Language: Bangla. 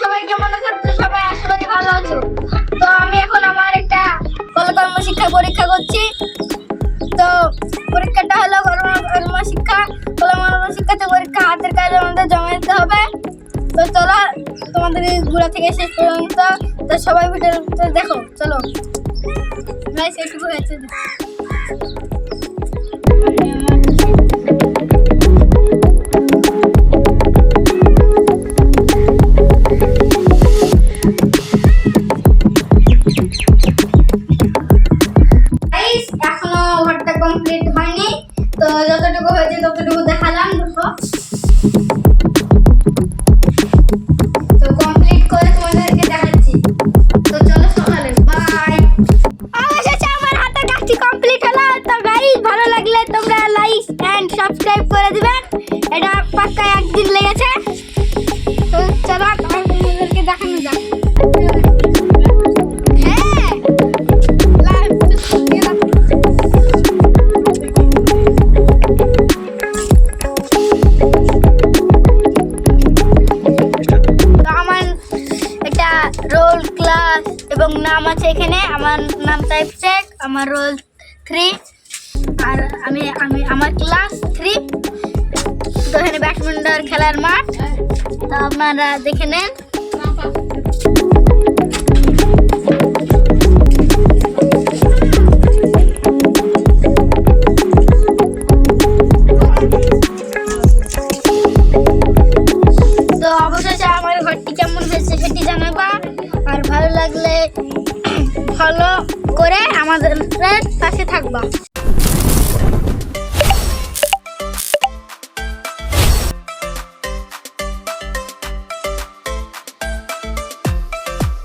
সবাইকে মনে করছ সবাই আসলে ভালো আছো। তো আমি এখন আমার একটা কলকর্ম শিক্ষা পরীক্ষা করছি। তো পরীক্ষাটা হলো কর্ম শিক্ষা কলকর্ম শিক্ষাতে পরীক্ষা হাতের কাজে আমাদের জমা দিতে হবে। তো চলো, তোমাদের গোড়া থেকে শেষ পর্যন্ত। তো সবাই ভিডিওটা দেখো, চলো। ভাই শেষ হয়েছে। ভালো লাগলে তোমরা লাইক এন্ড সাবস্ক্রাইব করে দিবেন এটা পাক্কা একদিন লেগেছে। তো চলো তোমাদেরকে দেখানো যাক। হ্যাঁ রোল ক্লাস এবং নাম আছে এখানে। আমার নাম টাইপ চেক আমার রোল থ্রি আর আমি আমি, আমার ক্লাস থ্রি তো এখানে ব্যাডমিন্টন খেলার মাঠ। তো আপনারা দেখে নেন। আর ভালো লাগলে ফলো করে আমাদের পাশে থাকবা।